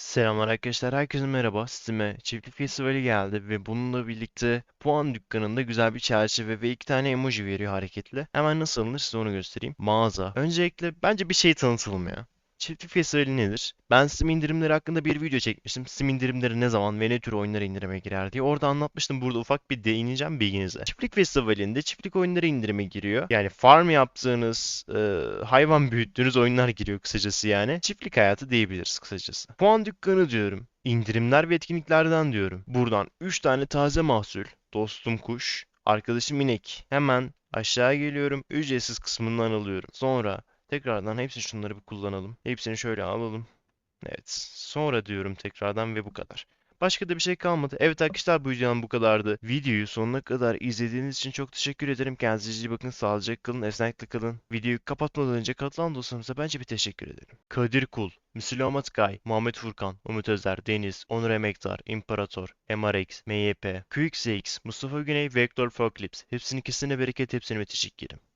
Selamlar arkadaşlar, herkese merhaba. Steam'e Çiftlik Festivali geldi ve bununla birlikte puan dükkanında güzel bir çerçeve ve iki tane emoji veriyor hareketli. Hemen nasıl alınır size onu göstereyim. Mağaza. Öncelikle bence bir şey tanıtalım Çiftlik Festivali nedir? Ben Steam indirimleri hakkında bir video çekmiştim. Steam indirimleri ne zaman ve ne tür oyunlar indirime girer diye. Orada anlatmıştım. Burada ufak bir değineceğim bilginize. Çiftlik Festivali'nde çiftlik oyunları indirime giriyor. Yani farm yaptığınız, e, hayvan büyüttüğünüz oyunlar giriyor kısacası yani. Çiftlik hayatı diyebiliriz kısacası. Puan dükkanı diyorum. İndirimler ve etkinliklerden diyorum. Buradan 3 tane taze mahsul. Dostum kuş, arkadaşım inek. Hemen aşağı geliyorum. Ücretsiz kısmından alıyorum. Sonra Tekrardan hepsi şunları bir kullanalım. Hepsini şöyle alalım. Evet. Sonra diyorum tekrardan ve bu kadar. Başka da bir şey kalmadı. Evet arkadaşlar bu videonun bu kadardı. Videoyu sonuna kadar izlediğiniz için çok teşekkür ederim. Kendinize iyi bakın. Sağlıcakla kalın. Esenlikle kalın. Videoyu kapatmadan önce katılan dostlarımıza bence bir teşekkür ederim. Kadir Kul, Müslüman Atkay, Muhammed Furkan, Umut Özer, Deniz, Onur Emektar, İmparator, MRX, MYP, QXX, Mustafa Güney, Vector Forclips. Hepsinin ikisine bereket, hepsine teşekkür ederim.